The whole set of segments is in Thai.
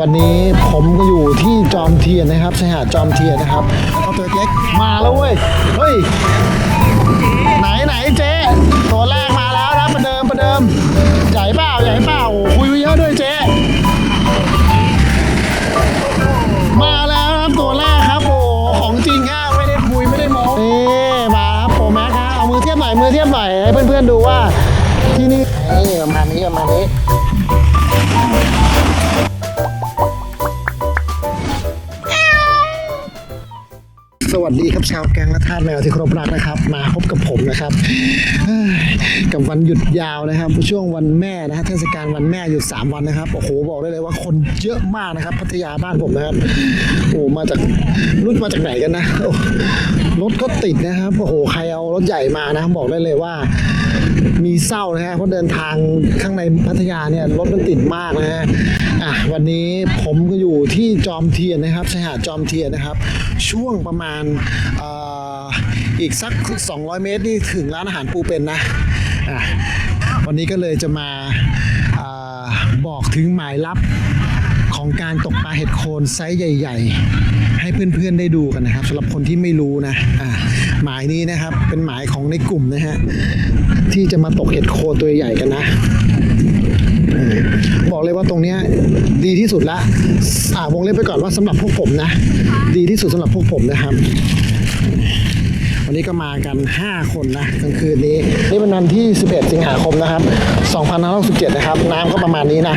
วันนี้ผมก็อยู่ที่จอมเทียนนะครับชายหาดจอมเทียนนะครับแล้วก็ตัวเล็กมาแล้วเว้ยเฮ้ยไหนไหนเจ๊ตัวแรกมาแล้วนะประเดิมประเดิมใหญ่เปล่าใหญ่เปล่าคุยเยอะด้วยเจ๊มาแล้วครับตัวแรกครับโอ้ของจริงฮะไม่ได้คุยไม่ได้โม้นี่มาครับโปรแม็กฮะเอามือเทียบหน่อยมือเทียบหน่อยให้เพื่อนๆดูว่าที่นี่นี่ประมาณนี้ประมาณนี้ สวัสดีครับชาวแกงและทาสแมวที่เคารพรักนะครับ มาพบกับผมนะครับกับวันหยุดยาวนะครับ ช่วงวันแม่นะฮะเทศกาลวันแม่หยุด 3 วันนะครับโอ้โหบอกได้เลยว่าคนเยอะมากนะครับ พัทยาบ้านผมนะครับโอ้มาจากรุ่นมาจากไหนกันนะรถก็ติดนะครับโอ้โหใครเอารถใหญ่มานะบอกได้เลยว่า มีเศร้านะฮะเพราะเดินทางข้างในพัทยาเนี่ยรถมันติดมากนะฮะอะวันนี้ผมก็อยู่ที่จอมเทียนนะครับชายหาดจอมเทียนนะครับ ช่วงประมาณออีกสัก 200 เมตรนี่ถึงร้านอาหารปูเป็นนะอะวันนี้ก็เลยจะมาอบอกถึงหมายลับของการตกปลาเห็ดโคนไซส์ใหญ่ ๆ ให้เพื่อนๆได้ดูกันนะครับสำหรับคนที่ไม่รู้นะอะ หมายนี้นะครับ เป็นหมายของในกลุ่มนะฮะที่จะมาตกเห็ดโคนตัวใหญ่กันนะบอกเลยว่าตรงเนี้ยดีที่สุดละอ่าวงเล็บไปก่อนว่าสำหรับพวกผมนะ ดีที่สุดสำหรับพวกผมนะครับ วันนี้ก็มากัน 5 คนนะกลางคืนนี้นี่เป็นวันที่ 11 สิงหาคมนะครับ2567นะครับ น้ำก็ประมาณนี้นะ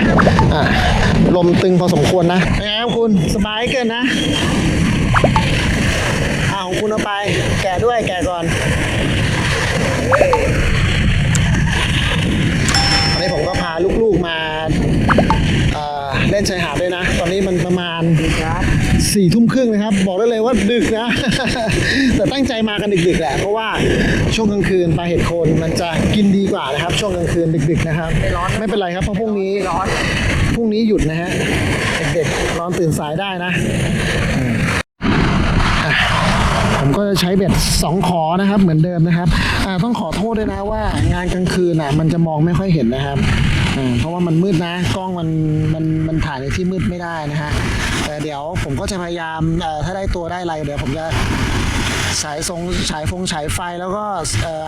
อะลมตึงพอสมควรนะเป็นไงครับคุณสบายเกินนะ เอาของคุณเอาไป ด้วยแกะก่อน วันนี้ผมก็พาลูกๆมาเอ่อเล่นชายหาดด้วยนะ ตอนนี้มันประมาณสี่ทุ่มครึ่งนะครับ บอกได้เลยว่าดึกนะ แต่ตั้งใจมากันดึกๆแหละ เพราะว่าช่วงกลางคืนปลาเห็ดโคนมันจะกินดีกว่านะครับ ช่วงกลางคืนดึกๆนะครับ ไม่ร้อนไม่เป็นไรครับเพราะพรุ่งนี้ ร้อน พรุ่งนี้หยุดนะฮะ เด็กๆนอนตื่นสายได้นะ ผมก็จะใช้เบ็ดสองขอนะครับ เหมือนเดิมนะครับอ่าต้องขอโทษด้วยนะว่างานกลางคืนอะมันจะมองไม่ค่อยเห็นนะครับอ่าเพราะว่ามันมืดนะกล้องมันมันมันถ่ายในที่มืดไม่ได้นะฮะแต่เดี๋ยวผมก็จะพยายามถ้าได้ตัวได้อะไรเดี๋ยวผมจะฉายทรงฉายฟงฉายไฟแล้วก็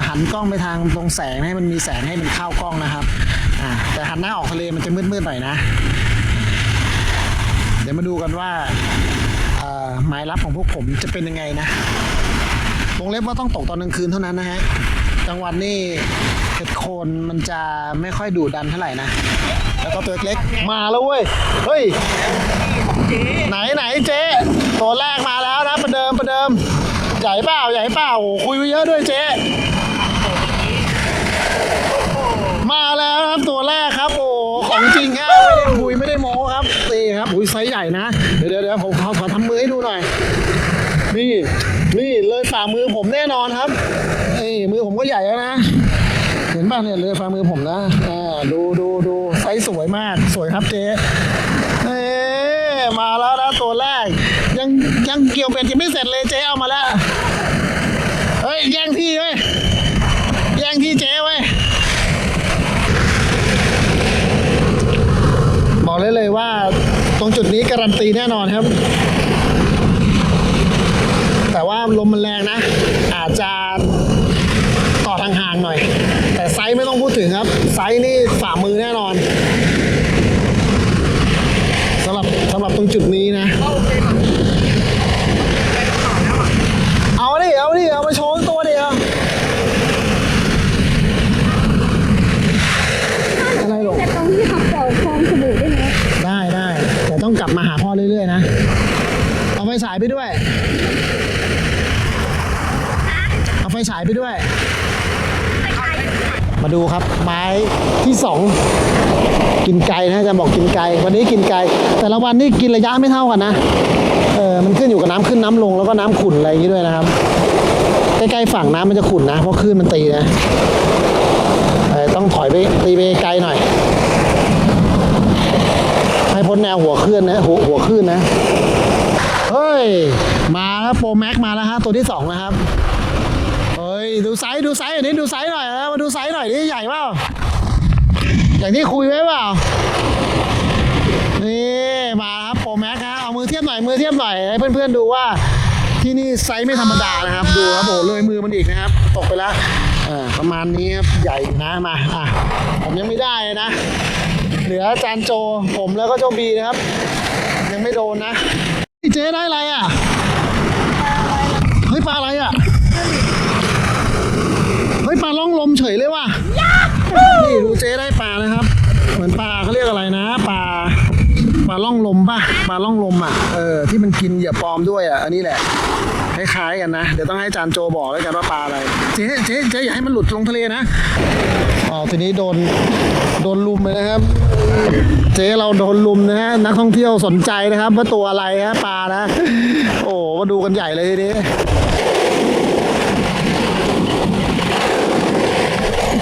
หันกล้องไปทางตรงแสงให้มันมีแสงให้มันเข้ากล้องนะครับแต่หันหน้าออกทะเลมันจะมืดๆหน่อยนะ เดี๋ยวมาดูกันว่า หมายลับของพวกผมจะเป็นยังไงนะวงเล็บว่าต้องตกตอนกลางคืนเท่านั้นนะฮะกลางวันนี่เห็ดโคนมันจะไม่ค่อยดุดันเท่าไหร่นะ แล้วก็ตัวเล็กมาแล้วเว้ย เฮ้ย ไหนไหนเจ๊ตัวแรกมาแล้วนะประเดิมประเดิม ใหญ่เปล่าใหญ่เปล่าคุยไว้เยอะด้วยเจ๊มาแล้วครับตัวแรกครับโอ้ของจริงฮะไม่ได้คุยไม่ได้โม้ ครับนี่ครับอุ้ยไซส์ใหญ่นะเดี๋ยวเดี๋ยวเดี๋ยวผมขอขอทำมือให้ดูหน่อย นี่นี่เลยฝ่ามือผมแน่นอนครับเอ้มือผมก็ใหญ่แล้วนะ เห็นป่ะเนี่ยเลยฝ่ามือผมนะอ่าดูดูดูไซส์สวยมากสวยครับเจ๊เอ๊มาแล้วนะตัวแรก ยังยังเกี่ยวเป็ดยังไม่เสร็จเลยเจ๊เอามาแล้วเฮ้ยแย่งที่เว้ยแย่งที่เจ๊เว้ยบอกเลยเลยว่า ตรงจุดนี้การันตีแน่นอนครับ แต่ว่าลมมันแรงนะ อาจจะต่อทางห่างหน่อย แต่ไซส์ไม่ต้องพูดถึงครับ ไซส์นี่ฝ่ามือแน่นอนสำหรับสำหรับตรงจุดนี้นะ เอาดิ เอาดิ เอามาโชว์ตัวดิเอาอะไรหรอก แต่ตรงที่เขาเป่าฟองสบู่ได้ไหม ได้ได้แต่ต้อง กลับมาหาพ่อเรื่อยๆนะ เอาไฟฉายไปด้วย เอาไฟฉายไปด้วย มาดูครับไม้ที่สองกินไก่นะจะบอกกินไก่วันนี้กินไก่แต่ละวันนี่กินระยะไม่เท่ากันนะเออมันขึ้นอยู่กับน้ำขึ้นน้ำลงแล้วก็น้ำขุ่นอะไรอย่างนี้ด้วยนะครับ ใกล้ๆฝั่งน้ำมันจะขุ่นนะเพราะคลื่นมันตีนะต้องถอยไปตีไปไกลหน่อย ให้พ้นแนวหัวคลื่นนะหัวหัวคลื่นนะ เฮ้ย มาครับโปรแม็กมาแล้วฮะตัวที่สองนะครับ เฮ้ย ดูไซส์ดูไซส์อันนี้ดูไซส์หน่อยนะมาดูไซส์หน่อยนี่ใหญ่เปล่าอย่างที่คุยไว้เปล่านี่มาครับโปรแม็กฮะเอามือเทียบหน่อยมือเทียบหน่อยให้เพื่อนๆดูว่าที่นี่ไซส์ไม่ธรรมดานะครับ ดูครับโอ้เลยมือมันอีกนะครับ ตกไปแล้วประมาณนี้ครับใหญ่นะมาอะผมยังไม่ได้นะ เหลืออาจารย์โจผมแล้วก็เจ้าบีนะครับ ยังไม่โดนนะพี่เจ๊ได้อะไรอะเฮ้ยปลาอะไรอะเฮ้ยปลาล่องลมเฉยเลยว่ะนี่ดูเจ๊ได้ปลานะครับ เหมือนปลาเขาเรียกอะไรนะปลาปลาล่องลมป่ะปลาล่องลมอะเออที่มันกินเหยื่อปลอมด้วยอะอันนี้แหละคล้ายๆกันนะ เดี๋ยวต้องให้อาจารย์โจบอกแล้วกันว่าปลาอะไร เจ๊เจ๊เจ๊อย่าให้มันหลุดลงทะเลนะ อ๋อทีนี้โดนโดนลุมเลยนะครับ เจ๊เราโดนลุมนะฮะนักท่องเที่ยวสนใจนะครับ ว่าตัวอะไรฮะปลานะ โอ้มาดูกันใหญ่เลยทีนี้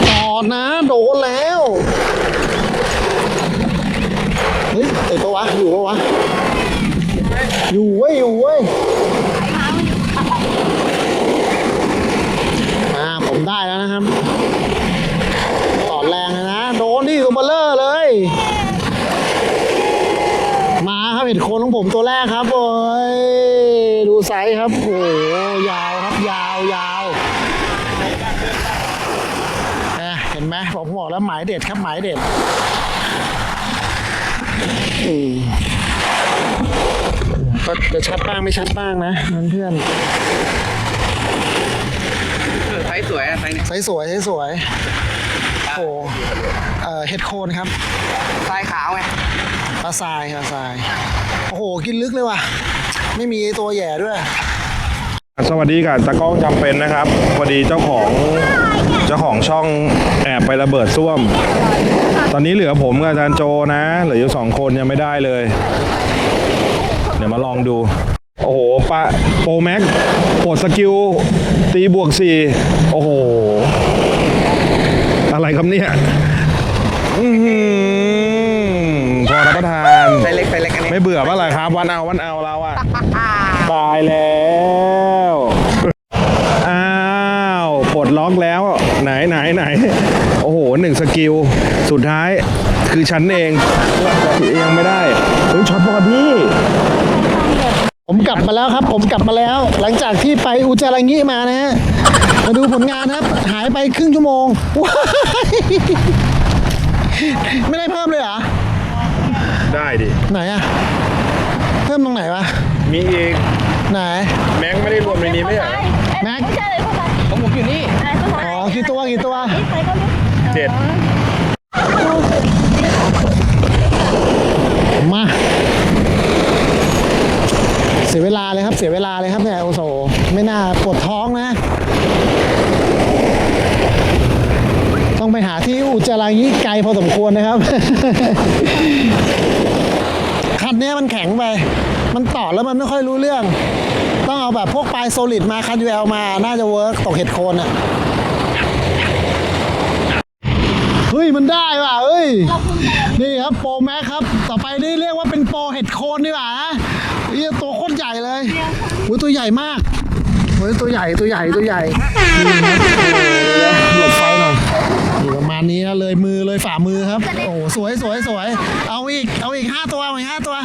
ต่อนะโดนแล้วเฮ้ยไอตัววะอยู่ปะวะอยู่เว้ยอยู่เว้ยอ่าผมได้แล้วนะครับต่อแรงเลยนะ โดนที่ตัวเบลเลอร์เลย มาครับเห็ดโคนของ ผมตัวแรกครับโอ้ยดูไซส์ครับโอ้โหยาวครับยาวยาวเอ๊ะเห็นไหมผมบอกแล้วหมายเด็ดครับหมายเด็ดอืมก็จะชัดบ้างไม่ชัดบ้างนะเพื่อนไซส์สวยอะไซส์เนี่ยๆไซส์สวยไซส์สวยโอ้โหเอ่อเห็ดโคนครับทรายขาวไง ปลาทรายปลาทราย โอ้โห กินลึกเลยว่ะ ไม่มีตัวแย่ด้วยสวัสดีค่ะตากล้องจำเป็นนะครับ พอดีเจ้าของเจ้าของช่องแอบไประเบิดซ่วม ตอนนี้เหลือผมกับอาจารย์โจนะ เหลืออยู่สองคนยังไม่ได้เลย เดี๋ยวมาลองดู โอ้โหปะโปรแม็กปลดสกิล ตีบวกสี่โอ้โห อะไรครับเนี่ยอื้อหือพอรับประทาน ไซส์เล็กไซส์เล็กอันนี้ ไม่เบื่อป่ะล่ะ ครับวันเอาวันเอาเราอะตายแล้วอ้าวปลดล็อกแล้วไหนไหนไหนโอ้โหหนึ่งสกิลสุดท้ายคือฉันเองยังไม่ได้เฮ้ยช็อตบอดี้ผมกลับมาแล้วครับ ผมกลับมาแล้ว หลังจากที่ไปอุจจาระงิมานะฮะมาดูผลงานครับ หายไปครึ่งชั่วโมงว้ายไม่ได้เพิ่มเลยเหรอ ได้ดิ ไหนอะเพิ่มตรงไหนวะ มีอีกไหน แม็กไม่ได้รวมในนี้ไม่ใช่เหรอแม็ก ไม่ใช่เลยเข้าไปของผมอยู่นี่ อะไรเข้าไปอ๋อกี่ตัวกี่ตัว นี่ไปก็ไม่เจ็ดมา เสียเวลาเลยครับเสียเวลาเลยครับเนี่ยโอโซไม่น่าปวดท้องนะ ต้องไปหาที่อุจจาระงี้ไกลพอสมควรนะครับคั นเนี้ยมันแข็งไป มันต่อแล้วมันไม่ค่อยรู้เรื่อง ต้องเอาแบบพวกปลายโซลิดมาคันยูเอลมา น่าจะเวิร์กตกเห็ดโคนอะเฮ้ย มันได้ว่ะเอ้ย นี่ครับโปรแม็กครับ ต่อไปนี่เรียกว่าเป็นโปรเห็ดโคนดีกว่าเรียตัวโคตรใหญ่เลยอุ้ยตัวใหญ่มากเฮ้ยตัวใหญ่ตัวใหญ่ตัวใหญ่หลบไฟ มาณนี้นะเลยมือเลยฝ่ามือครับ โอ้โหสวยสวยสวยเอาอีกเอาอีกห้าตัวเอาอีกห้าตัว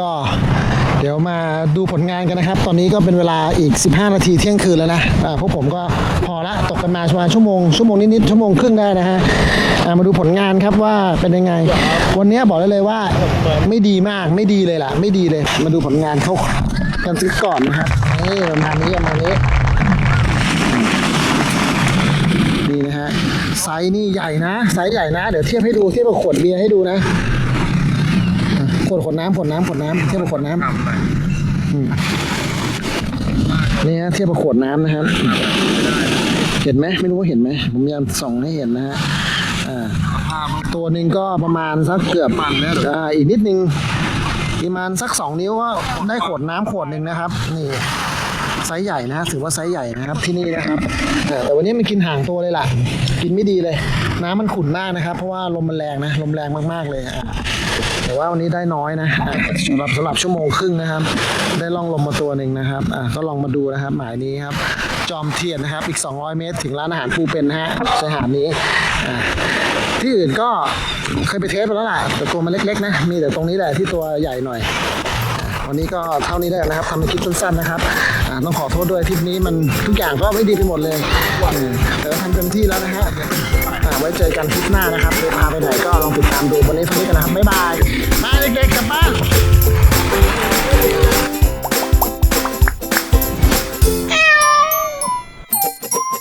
ก็เดี๋ยวมาดูผลงานกันนะครับ ตอนนี้ก็เป็นเวลาอีก 15 นาทีเที่ยงคืนแล้วนะอ่าพวกผมก็พอละตกกันมาประมาณชั่วโมงชั่วโมงนิดๆชั่วโมงครึ่งได้นะฮะอ่ามาดูผลงานครับว่าเป็นยังไง วันนี้บอกได้เลยว่าไม่ดีมากไม่ดีเลยล่ะ ไม่ดีเลย มาดูผลงานเขากันสักก่อนนะครับนี่ประมาณนี้ประมาณนี้นี่ ไซส์นี่ใหญ่นะ ไซส์ใหญ่นะ เดี๋ยวเทียบให้ดู เทียบกับขวดเบียร์ให้ดูนะ ขวดขวดน้ำขวดน้ำขวดน้ำเทียบกับขวดน้ำอืมนี่ฮะเทียบกับขวดน้ำนะครับ เห็นไหมไม่รู้ว่าเห็นไหมผมพยายามส่องให้เห็นนะฮะตัวหนึ่งก็ประมาณสักเกือบอีกนิดนึงประมาณสักสองนิ้วก็ได้ขวดน้ำขวดหนึ่งนะครับ นี่ ไซส์ใหญ่นะถือว่าไซส์ใหญ่นะครับที่นี่นะครับแต่วันนี้มันกินห่างตัวเลยล่ะ กินไม่ดีเลย น้ำมันขุ่นมากนะครับ เพราะว่าลมมันแรงนะลมแรงมากๆเลยอะแต่ว่าวันนี้ได้น้อยนะสำหรับสำหรับชั่วโมงครึ่งนะครับ ได้ล่องลมมาตัวหนึ่งนะครับอะก็ลองมาดูนะครับ หมายนี้ครับจอมเทียนนะครับ อีก 200 เมตร ถึงร้านอาหารปูเป็นนะฮะชายหาดนี้ที่อื่นก็เคยไปเทสไปแล้วแหละแต่ตัวมันเล็กๆนะมีแต่ตรงนี้แหละที่ตัวใหญ่หน่อย วันนี้ก็เท่านี้ได้แล้วนะครับทำในคลิปสั้นๆนะครับต้องขอโทษด้วยคลิปนี้มันทุกอย่างก็ไม่ดีไปหมดเลยแต่ว่าทำเต็มที่แล้วนะฮะไว้เจอกันคลิปหน้านะครับจะพาไปไหนก็ลองติดตามดูวันนี้เท่านี้กันนะครับบ๊ายบายบานเด็กๆกลับบ้าน